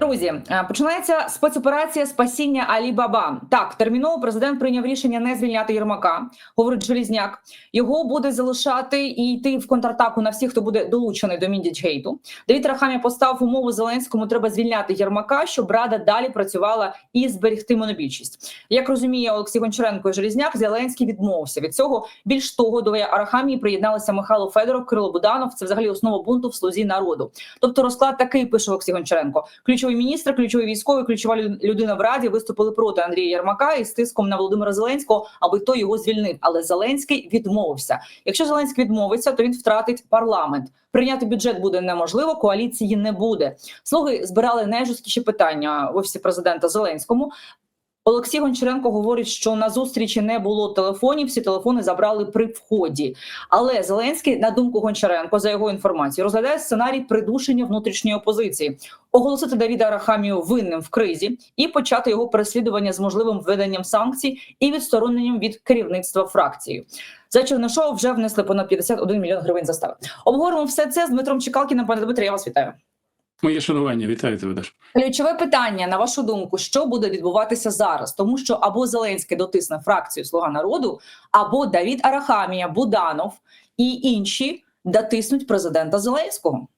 Друзі, е, починається спецоперація спасіння Алі Баба. Так, терміново президент прийняв рішення не звільняти Єрмака. Говорить Желізняк. Його буде залишати і йти в контратаку на всіх, хто буде долучений до Міндічгейту. Давід Рахамія поставив умову Зеленському. Треба звільняти Єрмака, щоб рада далі працювала і зберегти монобільшість. Як розуміє Олексій Гончаренко і Желізняк, Зеленський відмовився від цього. Більш того, до Арахамії приєдналися Михайло Федоров, Кирило Буданов. Це взагалі основа бунту в слузі народу. Тобто розклад такий пише Олексій Гончаренко. Ключовий міністр, ключовий військовий, ключова лю- людина в раді виступили проти Андрія Єрмака із тиском на Володимира Зеленського, аби той його звільнив. Але Зеленський відмовився. Якщо Зеленський відмовиться, то він втратить парламент. Прийняти бюджет буде неможливо, коаліції не буде. Слуги збирали найжорсткіші питання в офісі президента Зеленському. Олексій Гончаренко говорить, що на зустрічі не було телефонів, всі телефони забрали при вході. Але Зеленський, на думку Гончаренко, за його інформацією, розглядає сценарій придушення внутрішньої опозиції, оголосити Давіда Арахамію винним в кризі і почати його переслідування з можливим введенням санкцій і відстороненням від керівництва фракції. За Чернишова вже внесли понад 51 мільйон гривень застави. Обговоримо все це з Дмитром Чекалкіним. Пане Дмитре, я вас вітаю. Моє шанування, вітаю тебе, Даш. Ключове питання на вашу думку, що буде відбуватися зараз, тому що або Зеленський дотисне фракцію Слуга народу, або Давід Арахамія, Буданов і інші дотиснуть президента Зеленського.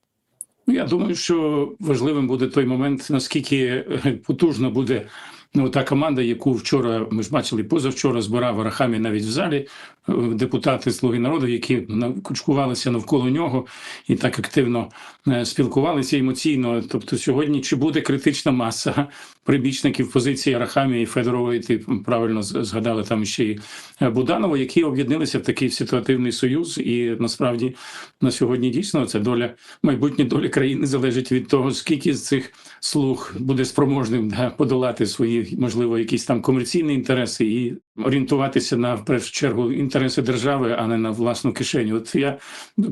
Ну, я думаю, що важливим буде той момент, наскільки потужно потужна буде ну, та команда, яку вчора ми ж бачили позавчора, збирав Арахамі навіть в залі е, депутати Слуги народу, які кучкувалися навколо нього і так активно е, спілкувалися емоційно. Тобто, сьогодні чи буде критична маса прибічників позиції Арахамі і Федорової, ти правильно згадали там ще й е, Буданова, які об'єдналися в такий ситуативний союз, і насправді на сьогодні дійсно це доля майбутня доля країни залежить від того, скільки з цих слуг буде спроможним да, подолати свої, можливо, якісь там комерційні інтереси і орієнтуватися на в першу чергу інтереси держави, а не на власну кишеню. От я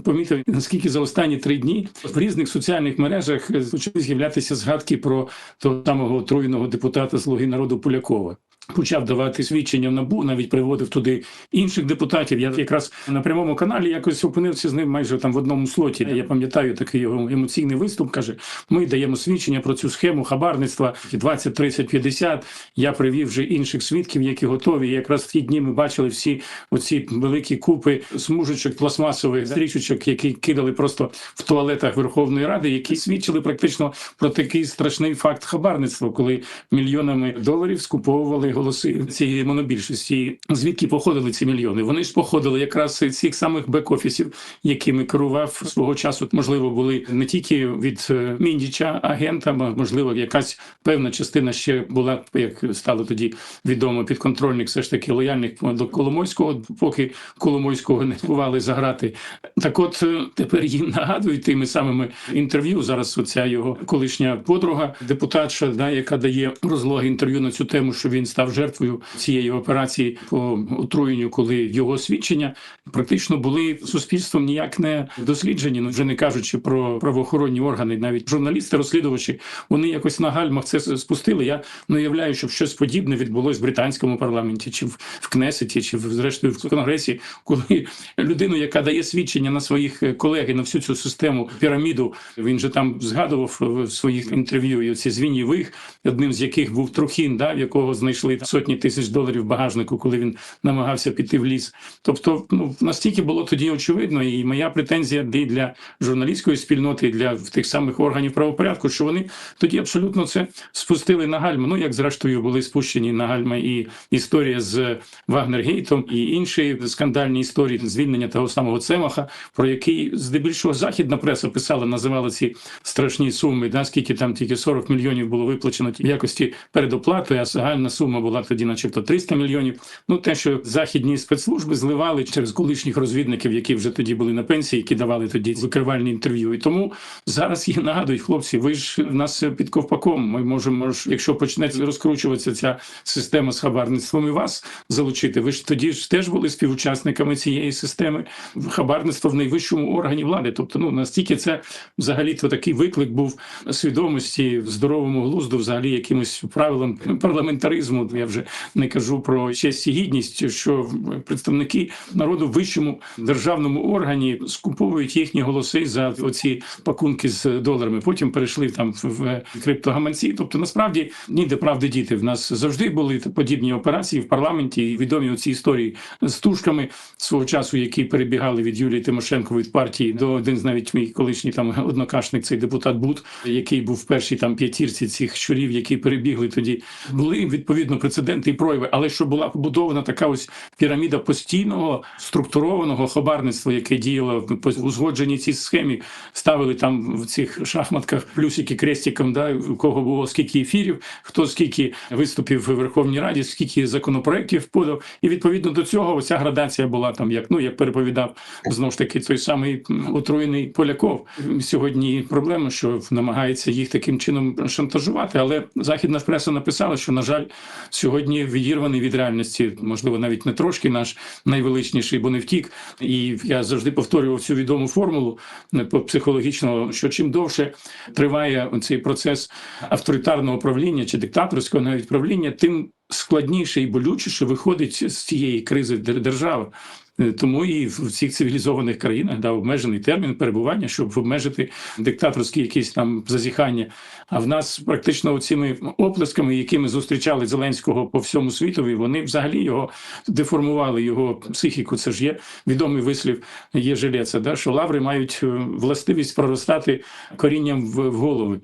помітив, наскільки за останні три дні в різних соціальних мережах е, почали з'являтися згадки про того самого отруєного депутата Слуги народу Полякова. Почав давати свідчення в набу, навіть приводив туди інших депутатів. Я якраз на прямому каналі якось опинився з ним майже там в одному слоті. Я пам'ятаю такий його емоційний виступ. каже: ми даємо свідчення про цю схему хабарництва 20, 30, 50. Я привів вже інших свідків, які готові. І якраз в ті дні ми бачили всі оці великі купи смужечок пластмасових стрічечок, які кидали просто в туалетах Верховної Ради, які свідчили практично про такий страшний факт хабарництва, коли мільйонами доларів скуповували голоси цієї монобільшості. Звідки походили ці мільйони? Вони ж походили якраз з цих самих бек-офісів, якими керував свого часу. Можливо, були не тільки від е, Міндіча агентами, можливо, якась певна частина ще була, як стало тоді відомо, підконтрольних все ж таки лояльних до Коломойського, поки Коломойського не бували заграти. Так, от е, тепер їм нагадують тими самими інтерв'ю. Зараз оця його колишня подруга, депутатша, да, яка дає розлоги інтерв'ю на цю тему, що він став жертвою цієї операції по отруєнню, коли його свідчення практично були суспільством ніяк не досліджені. Ну вже не кажучи про правоохоронні органи, навіть журналісти, розслідувачі, вони якось на гальмах це спустили. Я не уявляю, щоб щось подібне відбулось в британському парламенті, чи в, Кнесеті, чи в зрештою в конгресі, коли людину, яка дає свідчення на своїх колег і на всю цю систему піраміду, він же там згадував в своїх інтерв'ю і оці звінєвих, одним з яких був Трухін, да, в якого знайшли сотні тисяч доларів багажнику, коли він намагався піти в ліс. Тобто, ну настільки було тоді очевидно, і моя претензія і для журналістської спільноти, і для тих самих органів правопорядку, що вони тоді абсолютно це спустили на гальма. Ну як зрештою були спущені на гальма і історія з Вагнергейтом, і інші скандальні історії звільнення того самого Цемаха, про який здебільшого західна преса писала, називала ці страшні суми. Да, скільки там тільки 40 мільйонів було виплачено в якості передоплати, а загальна сума була тоді, начебто, 300 мільйонів. Ну те, що західні спецслужби зливали через колишніх розвідників, які вже тоді були на пенсії, які давали тоді викривальні інтерв'ю. І тому зараз їм нагадують, хлопці, ви ж в нас під ковпаком. Ми можемо якщо почнеться розкручуватися ця система з хабарництвом і вас залучити. Ви ж тоді ж теж були співучасниками цієї системи хабарництва в найвищому органі влади. Тобто, ну настільки це взагалі то такий виклик був свідомості в здоровому глузду, взагалі якимось правилам парламентаризму, Ну я вже не кажу про честь і гідність, що представники народу в вищому державному органі скуповують їхні голоси за оці пакунки з доларами. Потім перейшли там в криптогаманці. Тобто, насправді ніде правди діти. В нас завжди були подібні операції в парламенті. І відомі ці історії з тушками свого часу, які перебігали від Юлії Тимошенко від партії до один з навіть мій колишній там однокашник, цей депутат Бут, який був в першій там п'ятірці цих щурів, які перебігли тоді. Були відповідно прецеденти і прояви, але що була побудована така ось піраміда постійного структурованого хабарництва, яке діяло по узгодженій цій схемі, ставили там в цих шахматках плюсики крестиком, да у кого було скільки ефірів, хто скільки виступів в Верховній Раді, скільки законопроєктів подав, і відповідно до цього оця градація була там, як ну як переповідав знову ж таки той самий отруєний Поляков. Сьогодні проблема, що намагається їх таким чином шантажувати, але західна преса написала, що на жаль, сьогодні відірваний від реальності, можливо, навіть не трошки наш найвеличніший, бо не втік. І я завжди повторював цю відому формулу е, по психологічного, що чим довше триває цей процес авторитарного правління чи диктаторського навіть правління, тим складніше і болючіше виходить з цієї кризи дер- держава. Е, Тому і в цих цивілізованих країнах да, обмежений термін перебування, щоб обмежити диктаторські якісь там зазіхання. А в нас практично цими оплесками, якими зустрічали Зеленського по всьому світові, вони взагалі його деформували, його психіку. Це ж є відомий вислів є жилеця, да, що лаври мають е, властивість проростати корінням в, в голови.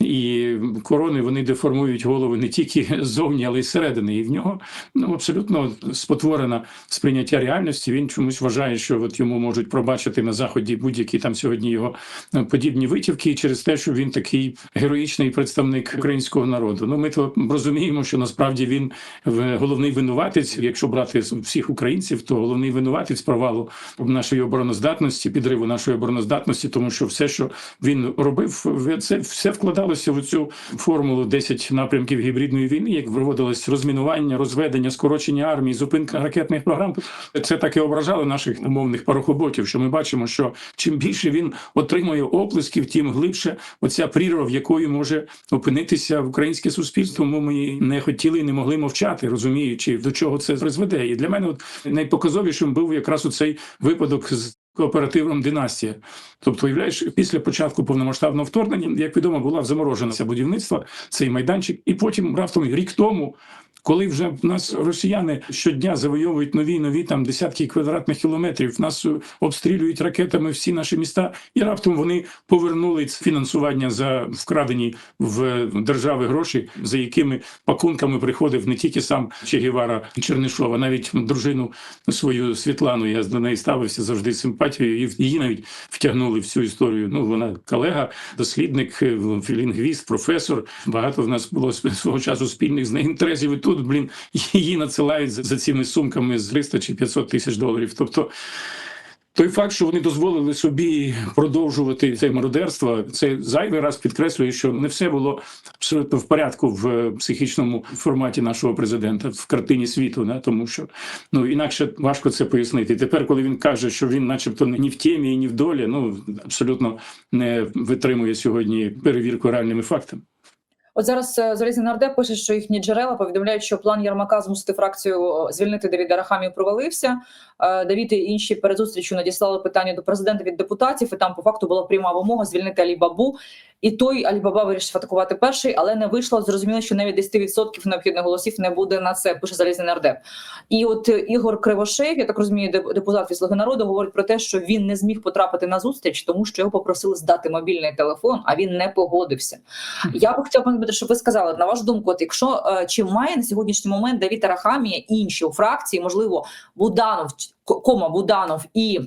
І корони вони деформують голови не тільки ззовні, але й зсередини. І в нього ну абсолютно спотворена сприйняття реальності. Він чомусь вважає, що от йому можуть пробачити на заході будь-які там сьогодні його е, подібні витівки і через те, що він такий героїчний представник українського народу. Ну ми то розуміємо, що насправді він в- головний винуватець. Якщо брати всіх українців, то головний винуватець провалу нашої обороноздатності, підриву нашої обороноздатності, тому що все, що він робив, це все вкладалося в цю формулу 10 напрямків гібридної війни, як виводилось розмінування, розведення, скорочення армії, зупинка ракетних програм. Це так і ображало наших умовних парохоботів. Що ми бачимо, що чим більше він отримує оплесків, тим глибше оця прірва, в якої може опинитися в українське суспільство. Тому ми не хотіли і не могли мовчати, розуміючи до чого це призведе. І для мене от найпоказовішим був якраз оцей випадок з. Кооперативом династія, тобто, уявляєш, після початку повномасштабного вторгнення, як відомо, була заморожена ця будівництво, цей майданчик, і потім раптом рік тому, коли вже в нас росіяни щодня завойовують нові нові там десятки квадратних кілометрів, нас е, обстрілюють ракетами всі наші міста, і раптом вони повернули фінансування за вкрадені в держави гроші, за якими пакунками приходив не тільки сам Че Гевара Чернишов, а навіть дружину свою Світлану. Я до неї ставився завжди симпатією, і її навіть втягнули в цю історію. Ну вона колега, дослідник, лінгвіст, професор. Багато в нас було свого часу спільних з нею інтересів. Тут, блін, її надсилають за, за цими сумками з 300 чи 500 тисяч доларів. Тобто. Той факт, що вони дозволили собі продовжувати це мародерство, це зайвий раз підкреслює, що не все було абсолютно в порядку в е, психічному форматі нашого президента в картині світу, да? тому що ну інакше важко це пояснити. Тепер, коли він каже, що він, начебто, ні в темі, ні в долі, ну абсолютно не витримує сьогодні перевірку реальними фактами. От зараз е, залізний нардеп пише, що їхні джерела повідомляють, що план Ярмака змусити фракцію е, звільнити Давіда Рахамію провалився. Е, Давід і інші перед зустрічю надіслали питання до президента від депутатів, і там по факту була пряма вимога звільнити Алібабу. І той Алібаба вирішив атакувати перший, але не вийшло. Зрозуміло, що навіть 10% необхідних голосів не буде на це. Пише залізний нардеп. І от Ігор Кривошеєв, я так розумію, деп- депутат від «Слуги народу, говорить про те, що він не зміг потрапити на зустріч, тому що його попросили здати мобільний телефон, а він не погодився. Я би хотіла Дмитре, щоб ви сказали на вашу думку, от якщо е, чи має на сьогоднішній момент Давід Арахамія інші у фракції, можливо, Буданов, кома Буданов і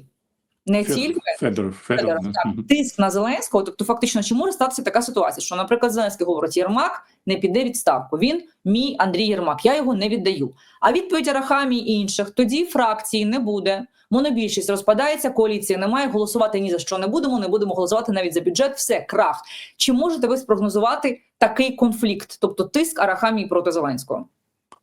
не тільки Федоров, Федоров. Федоров, так, тиск на Зеленського, тобто фактично, чи може статися така ситуація, що, наприклад, Зеленський говорить, Єрмак не піде відставку. Він мій Андрій Єрмак, я його не віддаю. А відповідь Арахамі і інших тоді фракції не буде. Монобільшість розпадається, коаліції немає. Голосувати ні за що не будемо. Не будемо голосувати навіть за бюджет. Все крах. Чи можете ви спрогнозувати такий конфлікт, тобто тиск Арахамії проти Зеленського?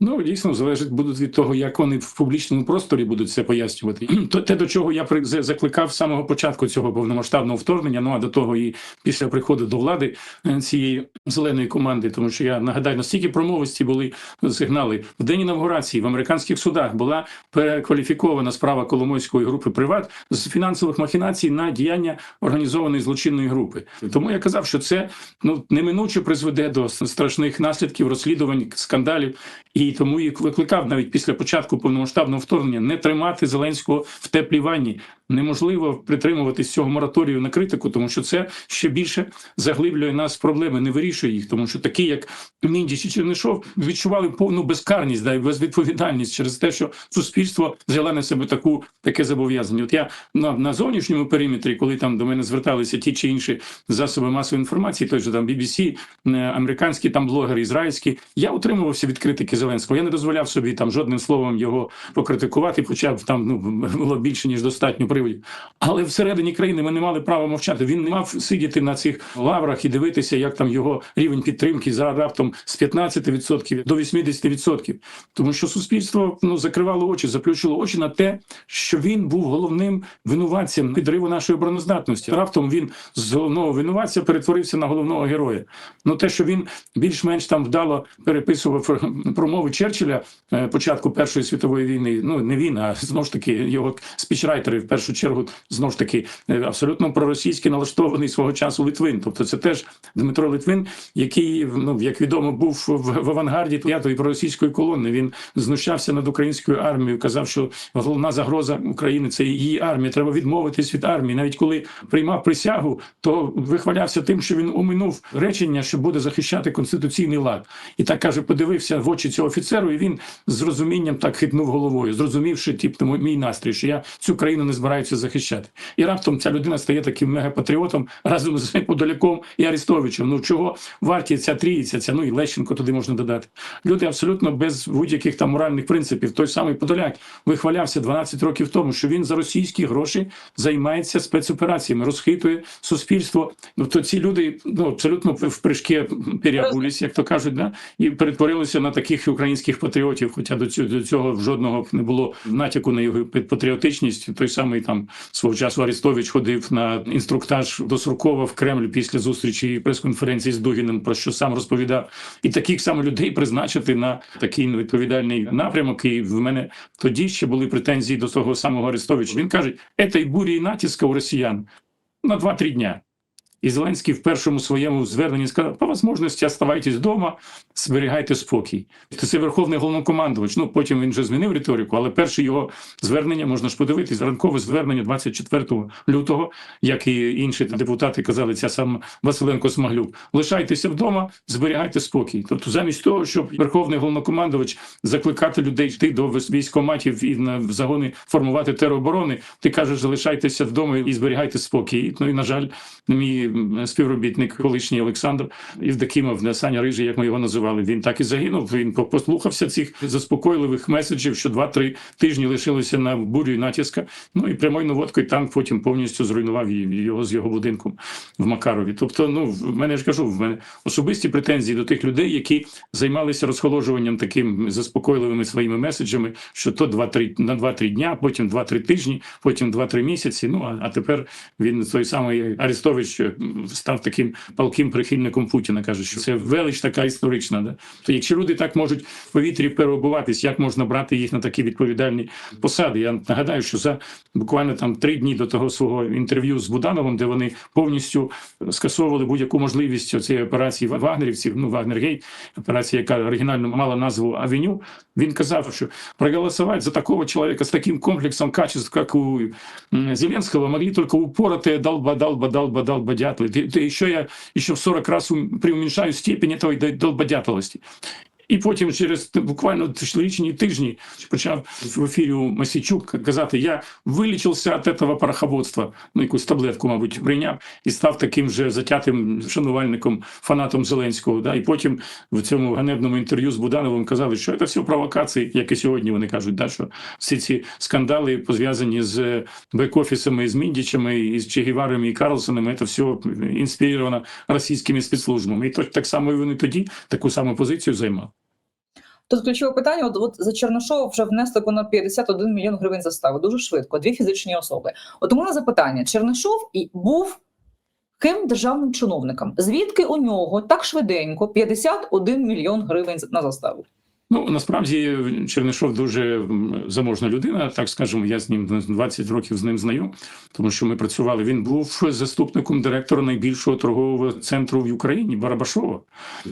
Ну, дійсно, залежить будуть від того, як вони в публічному просторі будуть це пояснювати. То те, до чого я закликав з самого початку цього повномасштабного вторгнення, ну а до того і після приходу до влади е, цієї зеленої команди, тому що я нагадаю, настільки промовисті були сигнали в день інавгурації в американських судах була перекваліфікована справа Коломойської групи Приват з фінансових махінацій на діяння організованої злочинної групи. Тому я казав, що це ну неминуче призведе до страшних наслідків розслідувань скандалів. І тому і викликав навіть після початку повномасштабного вторгнення не тримати Зеленського в теплій ванні. Неможливо притримуватись цього мораторію на критику, тому що це ще більше заглиблює нас проблеми, не вирішує їх, тому що такі, як Міндіч і Чернишов, відчували повну безкарність да, і безвідповідальність через те, що суспільство взяло на себе таку таке зобов'язання. От я на, на зовнішньому периметрі, коли там до мене зверталися ті чи інші засоби масової інформації, той же там BBC, е, американські там блогери, ізраїльські, я утримувався від критики Зеленського. Я не дозволяв собі там жодним словом його покритикувати, хоча б там ну було більше ніж достатньо приводів. Але всередині країни ми не мали права мовчати. Він не мав сидіти на цих лаврах і дивитися, як там його рівень підтримки за раптом з 15% до 80%. Тому що суспільство ну закривало очі, заплющило очі на те, що він був головним винуватцем підриву нашої обороноздатності. Раптом він з головного винуватця перетворився на головного героя. Ну те, що він більш-менш там вдало переписував промови Черчилля е, початку Першої світової війни. Ну не він, а знову ж таки його спічрайтери в першу чергу знову ж таки е, абсолютно проросійськи налаштований свого часу Литвин. Тобто, це теж Дмитро Литвин, який ну як відомо був в, авангарді п'ятої проросійської колони. Він знущався над українською армією, казав, що головна загроза України це її армія. Треба відмовитись від армії. Навіть коли приймав присягу, то вихвалявся тим, що він оминув речення, що буде захищати конституційний лад. І так каже, подивився в очі цього офіцеру, і він з розумінням так хитнув головою, зрозумівши типу, мій настрій, що я цю країну не збираюся захищати. І раптом ця людина стає таким мегапатріотом разом з Подоляком і Арестовичем. Ну чого варті ця трійця, ця ну і Лещенко туди можна додати. Люди абсолютно без будь-яких там моральних принципів. Той самий Подоляк вихвалявся 12 років тому, що він за російські гроші займається спецопераціями, розхитує суспільство. Ну то ці люди ну абсолютно в прыжки як то кажуть, да і перетворилися на таких українських патріотів. Хоча до цього до цього жодного не було натяку на його патріотичність. Той самий там свого часу Арестович ходив на інструктаж до Суркова в Кремль після зустрічі і прес-конференції з Дугіним, про що сам розповідав, і таких саме людей призначити на такий відповідальний напрямок. І в мене тоді ще були претензії до того самого Арестовича. Він каже, «Етой бурі і натиска у росіян на 2-3 дня. І Зеленський в першому своєму зверненні сказав: по можливості оставайтесь вдома, зберігайте спокій. Це верховний головнокомандувач. Ну потім він вже змінив риторику, але перше його звернення можна ж подивитись. Ранкове звернення 24 лютого, як і інші депутати казали, ця сама Василенко Смаглюк. Лишайтеся вдома, зберігайте спокій. Тобто, замість того, щоб верховний головнокомандувач закликати людей йти до військоматів і на загони формувати тероборони, ти кажеш, залишайтеся вдома і зберігайте спокій. Ну і на жаль, мій співробітник, колишній Олександр Євдокимов, Саня Рижий, як ми його називали, він так і загинув. Він по- послухався цих заспокійливих меседжів, що 2-3 тижні лишилося на бурю і натиска. Ну і прямою наводкою танк потім повністю зруйнував ї- його з його будинком в Макарові. Тобто, ну в мене ж кажу, в мене особисті претензії до тих людей, які займалися розхоложуванням таким заспокійливими своїми меседжами, що то 2-3 на 2-3 дня, потім 2-3 тижні, потім 2-3 місяці. Ну а, а тепер він той самий Арестович став таким палким прихильником Путіна. каже, що це велич така історична. Да? То якщо люди так можуть в повітрі перебуватись, як можна брати їх на такі відповідальні посади? Я нагадаю, що за буквально там три дні до того свого інтерв'ю з Будановим, де вони повністю скасовували будь-яку можливість цієї операції вагнерівців, ну Вагнергейт, операція, яка оригінально мала назву Авеню. Він казав, що проголосувати за такого чоловіка з таким комплексом качеств, як у Зеленського, могли тільки упорати упоротые долба, долба, долба, долбодятлы. Ты, ты еще я еще в 40 раз ум- преуменьшаю степень этой дол- долбодятлости. І потім через буквально лічені тижні почав в ефірі Масічук казати: я вилічився від цього пороховодства, ну якусь таблетку, мабуть, прийняв і став таким же затятим шанувальником, фанатом Зеленського. Да? І потім в цьому ганебному інтерв'ю з Будановим казали, що це все провокації, як і сьогодні вони кажуть, да, що всі ці скандали пов'язані з бек-офісами, з Міндічами, і з Чегіварами і Карлсонами, це все інспіровано російськими спецслужбами. І так само і вони тоді таку саму позицію займали. Тут ключове питання: от, от за Чернишова вже внесли понад 51 мільйон гривень застави. Дуже швидко, дві фізичні особи. От у мене запитання: Чернишов і був ким державним чиновником? Звідки у нього так швиденько 51 мільйон гривень на заставу? Ну насправді Чернишов дуже заможна людина, так скажемо. Я з ним 20 років з ним знайом, тому що ми працювали. Він був заступником директора найбільшого торгового центру в Україні Барабашова.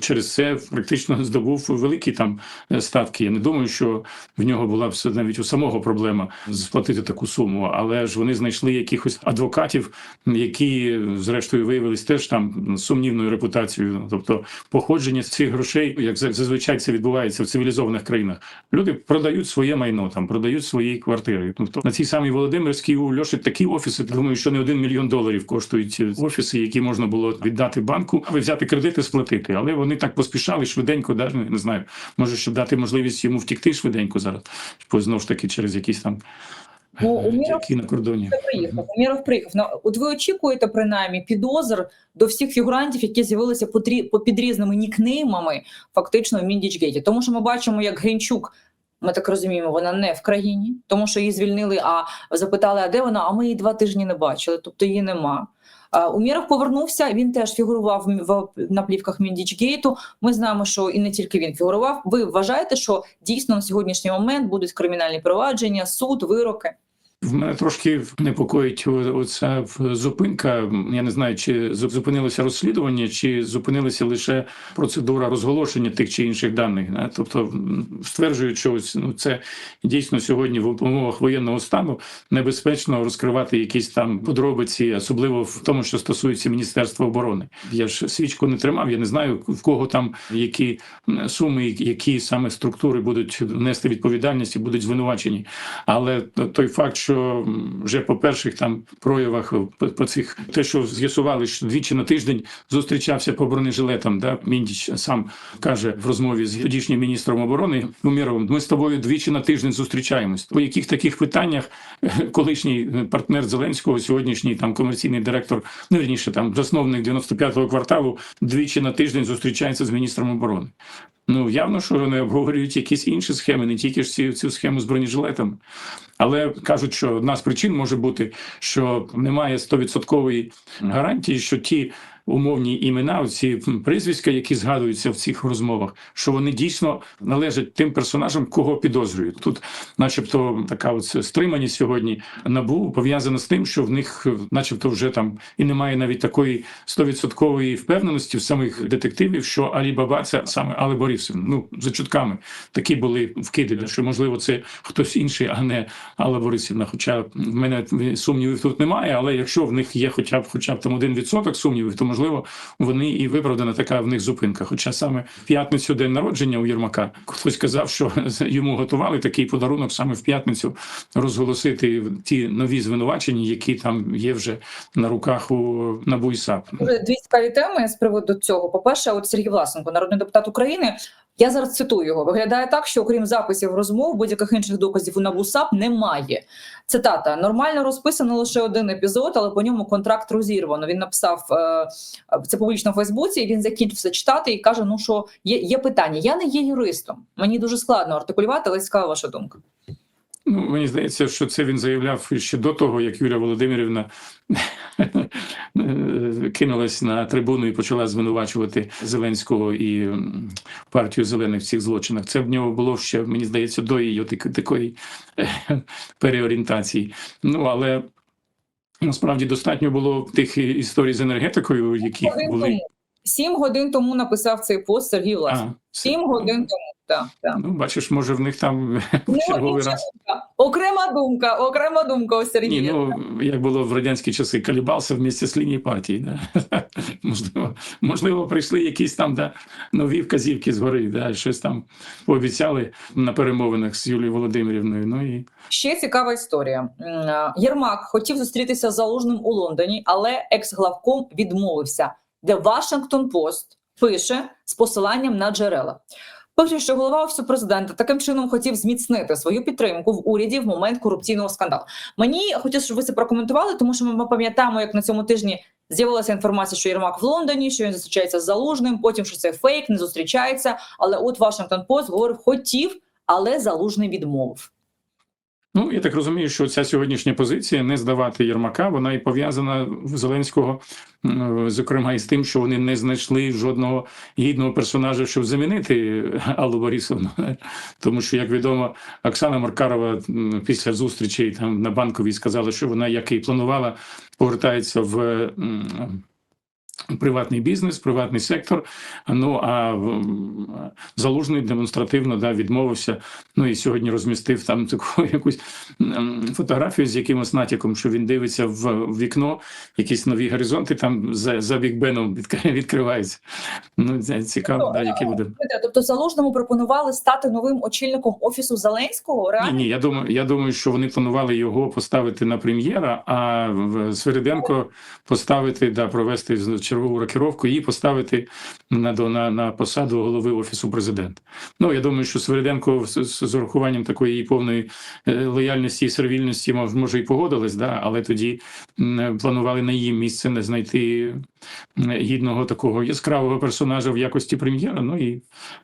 Через це практично здобув великі там е, ставки. Я не думаю, що в нього була б навіть у самого проблема сплатити таку суму. Але ж вони знайшли якихось адвокатів, які зрештою виявились теж там сумнівною репутацією. Тобто походження з цих грошей, як зазвичай це відбувається в цивілізованих країнах. Люди продають своє майно, там продають свої квартири. Тобто на цій самій Володимирській у Льоші такі офіси. Думаю, що не один мільйон доларів коштують офіси, які можна було віддати банку, аби взяти кредити, сплатити. Але вони так поспішали швиденько, навіть не знаю. Може, щоб дати можливість йому втікти швиденько зараз, бо знову ж таки через якісь там Ну, у Міров- на кордоні. приїхав. Уміров приїхав. Ну, От ви очікуєте принаймні підозр до всіх фігурантів, які з'явилися по, трі... по під різними нікнеймами, фактично в Міндічгейті. Тому що ми бачимо, як Гринчук. Ми так розуміємо, вона не в країні, тому що її звільнили. А запитали, а де вона? А ми її два тижні не бачили, тобто її нема. Уміров повернувся. Він теж фігурував на плівках Міндічгейту. Ми знаємо, що і не тільки він фігурував. Ви вважаєте, що дійсно на сьогоднішній момент будуть кримінальні провадження, суд, вироки? В мене трошки непокоїть оця зупинка. Я не знаю, чи зупинилося розслідування, чи зупинилася лише процедура розголошення тих чи інших даних. да. Тобто стверджують, що ось, ну, це дійсно сьогодні в умовах воєнного стану небезпечно розкривати якісь там подробиці, особливо в тому, що стосується Міністерства оборони. Я ж свічку не тримав. Я не знаю в кого там які суми, які саме структури будуть нести відповідальність і будуть звинувачені. Але той факт, що вже по перших там проявах по, по цих те, що з'ясували, що двічі на тиждень зустрічався по бронежилетам, да Міндіч сам каже в розмові з тодішнім міністром оборони Уміровим, ми з тобою двічі на тиждень зустрічаємось. По яких таких питаннях е, колишній партнер Зеленського, сьогоднішній там комерційний директор, ну вірніше там засновник 95-го кварталу, двічі на тиждень зустрічається з міністром оборони. Ну явно, що вони обговорюють якісь інші схеми, не тільки ж ці, цю схему з бронежилетами. Але кажуть, що одна з причин може бути, що немає стовідсоткової гарантії, що ті умовні імена, ці прізвиська, які згадуються в цих розмовах, що вони дійсно належать тим персонажам, кого підозрюють. Тут, начебто, така от стриманість сьогодні набу пов'язана з тим, що в них, начебто, вже там і немає навіть такої стовідсоткової впевненості в самих детективів, що Алі Баба це саме Али Борисівна. Ну за чутками такі були вкиди, що можливо це хтось інший, а не Алла Борисівна. Хоча в мене сумнівів тут немає, але якщо в них є хоча б хоча б там один відсоток сумнівів, то можливо вони і виправдана така в них зупинка. Хоча саме в п'ятницю день народження у Єрмака хтось казав, що йому готували такий подарунок саме в п'ятницю розголосити ті нові звинувачення, які там є вже на руках у НАБУ і САП. Дві цікаві теми з приводу цього. По-перше, от Сергій Власенко, народний депутат України. Я зараз цитую його. Виглядає так, що окрім записів розмов, будь-яких інших доказів у НАБУ САП немає. Цитата: нормально розписано лише один епізод, але по ньому контракт розірвано. Він написав е, це публічно в Фейсбуці. і Він закінчив все читати і каже: Ну що є, є питання. Я не є юристом. Мені дуже складно артикулювати, але цікава ваша думка. Ну, мені здається, що це він заявляв ще до того, як Юлія Володимирівна кинулась на трибуну і почала звинувачувати Зеленського і партію зелених в цих злочинах. Це в нього було ще, мені здається, до її такої е, переорієнтації. Ну але насправді достатньо було тих історій з енергетикою, які були. Сім годин тому написав цей пост Сергій Власенко. Сім годин тому. Так, так. Ну, бачиш, може, в них там Ну, черговий раз. Окрема думка, окрема думка у Ні, ну як було в радянські часи, калібався вместе з лінії партії. Да? можливо, можливо, прийшли якісь там да, нові вказівки згори, да, щось там пообіцяли на перемовинах з Юлією Володимирівною. Ну і Ще цікава історія. Єрмак хотів зустрітися з Залужним у Лондоні, але екс-главком відмовився, де Вашингтон Пост пише з посиланням на джерела. Пише, що голова офісу президента таким чином хотів зміцнити свою підтримку в уряді в момент корупційного скандалу. Мені хотілося, щоб ви це прокоментували, тому що ми, пам'ятаємо, як на цьому тижні з'явилася інформація, що Єрмак в Лондоні, що він зустрічається з залужним. Потім що це фейк, не зустрічається. Але от Вашингтон Пост говорив, хотів, але залужний відмовив. Ну, я так розумію, що ця сьогоднішня позиція не здавати Єрмака, вона і пов'язана Зеленського, зокрема, із тим, що вони не знайшли жодного гідного персонажа, щоб замінити Аллу Борисовну. Тому що, як відомо, Оксана Маркарова після зустрічі там на банковій сказала, що вона, як і планувала, повертається в. Приватний бізнес, приватний сектор. Ну а залужний демонстративно да, відмовився. Ну і сьогодні розмістив там таку якусь фотографію з якимось натяком, що він дивиться в, вікно, якісь нові горизонти там за, за Біг Беном відк- відкриваються. Ну це цікаво, да, яке буде. Тобто залужному пропонували стати новим очільником офісу Зеленського. Ні, Реально ні, я думаю, я думаю, що вони планували його поставити на прем'єра, а Свириденко поставити, да, провести з- чергову рокіровку і поставити на, на, на посаду голови офісу президента. Ну я думаю, що Свириденко з, з, з урахуванням такої її повної е, лояльності і сервільності мож- може і погодилась, да, але тоді планували на її місце не знайти гідного такого яскравого персонажа в якості прем'єра. Ну і,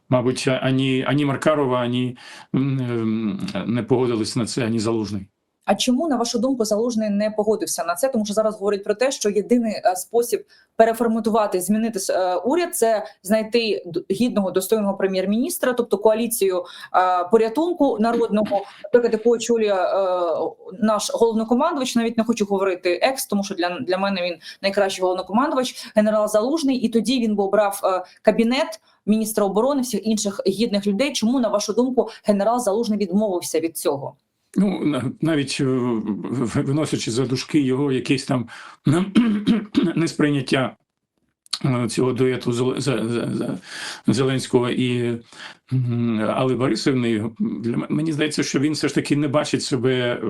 мабуть, ані, ані Маркарова, ані ем, не погодились на це, ані залужний. А чому на вашу думку залужний не погодився на це? Тому що зараз говорять про те, що єдиний е, спосіб переформатувати, змінити е, уряд це знайти гідного достойного прем'єр-міністра, тобто коаліцію е, порятунку народного, наприклад, яку е, наш головнокомандувач. Навіть не хочу говорити екс, тому що для, для мене він найкращий головнокомандувач, генерал Залужний. І тоді він би обрав кабінет. Міністра оборони, всіх інших гідних людей. Чому на вашу думку генерал Залужний відмовився від цього? Ну, навіть е, виносячи за дужки його якесь там несприйняття е, цього дуету Зел- Зе- Зе- Зе- Зеленського і м, Алли Борисовни, для мені здається, що він все ж таки не бачить себе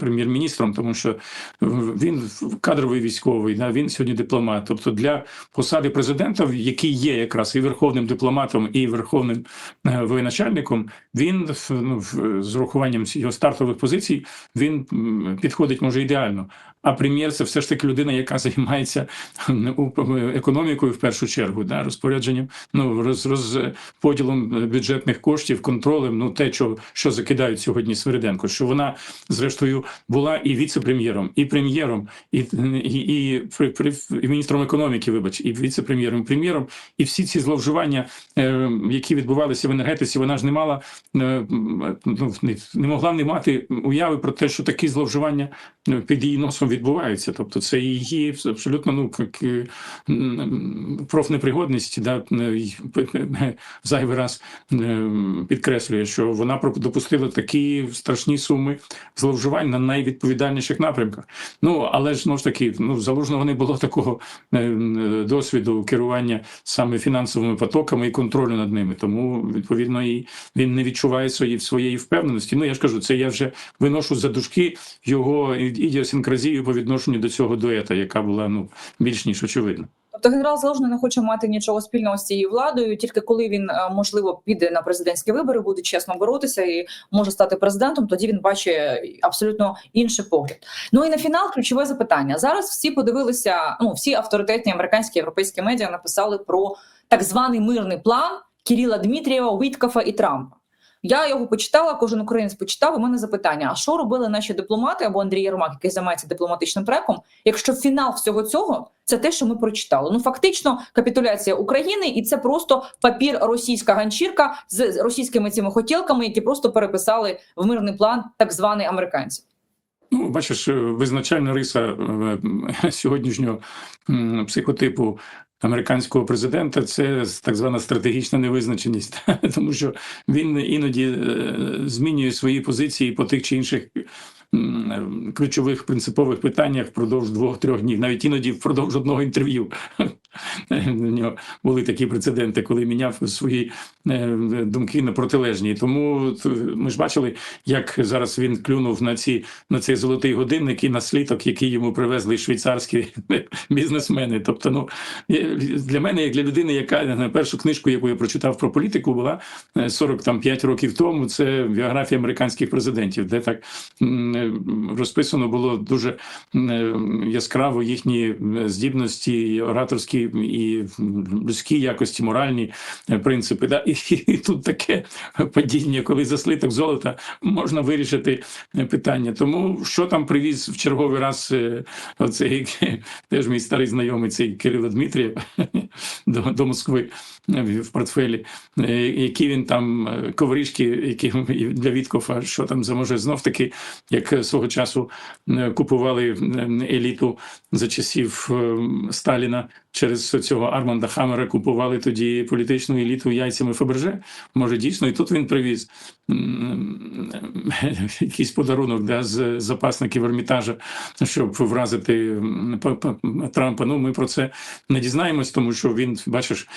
прем'єр-міністром, тому що він кадровий військовий, да, він сьогодні дипломат. Тобто для посади президента, який є якраз і верховним дипломатом, і верховним е, воєначальником, він ну, з урахуванням його стартових позицій він підходить може ідеально. А прем'єр це все ж таки людина, яка займається економікою в першу чергу, да, розпорядженням, ну роз, розподілом бюджетних коштів, контролем. Ну те, що, що закидають сьогодні Свириденко, що вона зрештою була і віце-прем'єром, і прем'єром, і, і, і, при- при- і міністром економіки, вибач, і віце-прем'єром, і прем'єром, і всі ці зловживання, е, які відбувалися в енергетиці, вона ж не мала е, ну, не, не могла не мати уяви про те, що такі зловживання е, під її носом відбуваються. Тобто, це її абсолютно ну профнепригодність, да зайвий раз підкреслює, що вона допустила такі страшні суми зловживань на найвідповідальніших напрямках. Ну але ж знову ж таки, ну залужного не було такого е, досвіду керування саме фінансовими потоками і контролю над ними. Тому відповідно і він не відчуває своєї своєї впевненості. Ну я ж кажу, це я вже виношу за дужки його ідіосинкразію по відношенню до цього дуета, яка була ну більш ніж очевидна. Тобто генерал Залужний не хоче мати нічого спільного з цією владою. Тільки коли він е, можливо піде на президентські вибори, буде чесно боротися і може стати президентом. Тоді він бачить абсолютно інший погляд. Ну і на фінал ключове запитання. Зараз всі подивилися. Ну всі авторитетні американські європейські медіа написали про так званий мирний план Кіріла Дмитрієва, Уіткафа і Трампа. Я його почитала, кожен українець почитав. У мене запитання: а що робили наші дипломати або Андрій Єрмак, який займається дипломатичним треком? Якщо фінал всього цього це те, що ми прочитали. Ну фактично, капітуляція України, і це просто папір російська ганчірка з російськими цими хотілками, які просто переписали в мирний план так званий американці. Ну, бачиш, е, визначальна риса е, сьогоднішнього психотипу американського президента це так звана стратегічна невизначеність, тому що він іноді е, змінює свої позиції по тих чи інших ключових принципових питаннях впродовж двох-трьох днів, навіть іноді впродовж одного інтерв'ю. Е, в нього були такі прецеденти, коли міняв свої е, думки на протилежні. Тому ми ж бачили, як зараз він клюнув на ці на цей золотий годинник і на слідок, який йому привезли швейцарські бізнесмени. Тобто, ну е, для мене, як для людини, яка на першу книжку, яку я прочитав про політику, була е, 45 років тому. Це біографія американських президентів, де так е, розписано було дуже е, яскраво їхні е, здібності, ораторські і людські якості, моральні е, принципи. Да? І, і тут таке падіння, коли за слиток золота можна вирішити е, питання. Тому що там привіз в черговий раз е, оцей теж мій старий знайомий, цей Кирило Дмитрієв до, до Москви в портфелі, які він там ковришки, які для Віткофа, що там за може знов таки, як свого часу купували еліту за часів е, Сталіна через цього Арманда Хаммера купували тоді політичну еліту яйцями Фаберже. Може, дійсно, і тут він привіз якийсь подарунок да, з запасників Ермітажа, щоб вразити Трампа. Ну, ми про це не дізнаємось, тому що він, бачиш,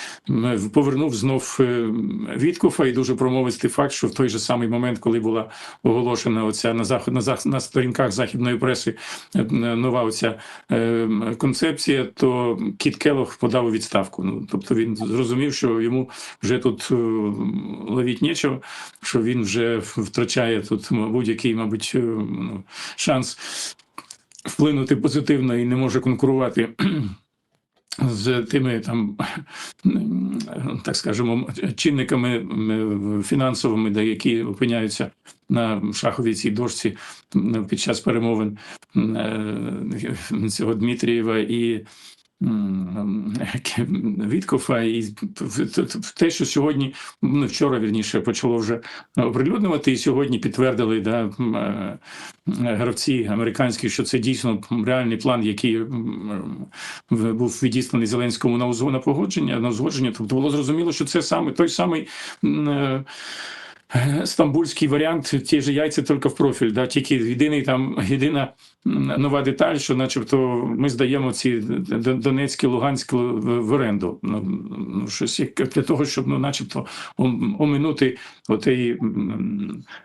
повернув знов е, Віткофа, і дуже промовистий факт, що в той же самий момент, коли була оголошена оця на захід на, на сторінках західної преси е, нова оця е, концепція, то Кіт Келох подав у відставку. Ну тобто він зрозумів, що йому вже тут е, ловіть нічого, що він вже втрачає тут будь-який, мабуть, е, ну, шанс вплинути позитивно і не може конкурувати. З тими там, так скажемо, чинниками фінансовими, де які опиняються на шаховій цій дошці під час перемовин е, цього Дмитрієва і Віткофа, і те, що сьогодні, ну вчора вірніше, почало вже оприлюднювати, і сьогодні підтвердили да, е, гравці американські, що це дійсно реальний план, який був відісланий Зеленському на узго- на узгодження. Тобто було зрозуміло, що це саме той самий. Стамбульський варіант, ті ж яйця тільки в профіль, да, тільки єдиний там єдина нова деталь, що, начебто, ми здаємо ці Донецькі, Луганські в оренду. Ну, ну, щось для того, щоб ну, начебто, оминути отей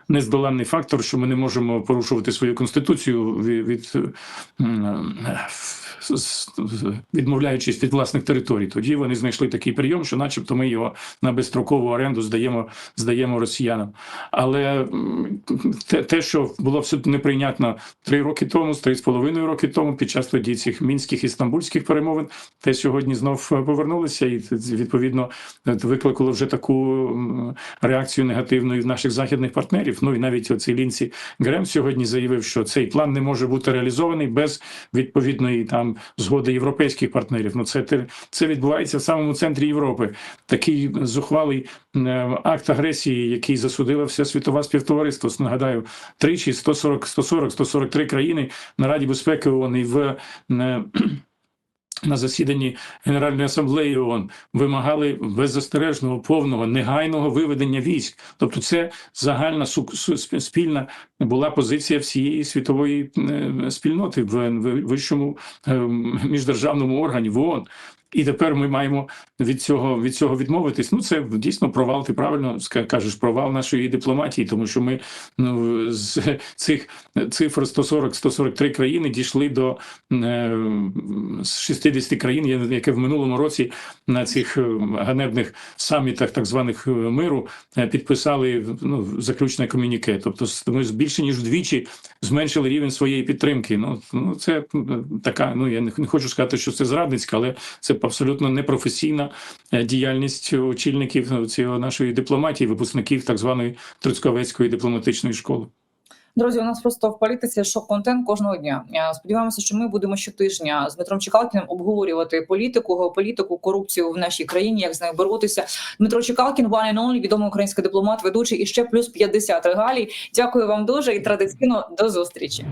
нездоланний фактор, що ми не можемо порушувати свою конституцію від, від відмовляючись від власних територій. Тоді вони знайшли такий прийом, що, начебто, ми його на безстрокову оренду здаємо, здаємо росіянам. Але те, те, що було абсолютно неприйнятно три роки тому, з три з половиною роки тому, під час тоді цих мінських і стамбульських перемовин, те сьогодні знов повернулися, і відповідно викликало вже таку реакцію негативну і в наших західних партнерів. Ну і навіть оцей Лінці Грем сьогодні заявив, що цей план не може бути реалізований без відповідної там згоди європейських партнерів. Ну це це відбувається в самому центрі Європи. Такий зухвалий е, акт агресії, який засудила вся світова співтовариство. Нагадаю, тричі 140, 140, 143 країни на Раді безпеки ООН і в е, на засіданні Генеральної асамблеї ООН вимагали беззастережного, повного, негайного виведення військ. Тобто, це загальна спільна була позиція всієї світової е, спільноти в в вищому е, міждержавному органі в ООН. І тепер ми маємо від цього від цього відмовитись. Ну це дійсно провал. Ти правильно кажеш, провал нашої дипломатії, тому що ми ну з цих цифр 140-143 країни дійшли до е, 60 країн, я- яке в минулому році на цих е, ганебних самітах так званих е, миру е, підписали ну заключне комюніке. Тобто ми з- більше ніж вдвічі зменшили рівень своєї підтримки. Ну ну це е, така. Ну я не хочу сказати, що це зрадницька, але це абсолютно непрофесійна е, діяльність очільників цієї нашої дипломатії, випускників так званої Трускавецької дипломатичної школи. Друзі, у нас просто в політиці шок-контент кожного дня. Е, Сподіваємося, що ми будемо щотижня з Дмитром Чекалкіним обговорювати політику, геополітику, корупцію в нашій країні, як з нею боротися. Дмитро Чекалкін, one and only, відомий український дипломат, ведучий і ще плюс 50 регалій. Дякую вам дуже і традиційно до зустрічі.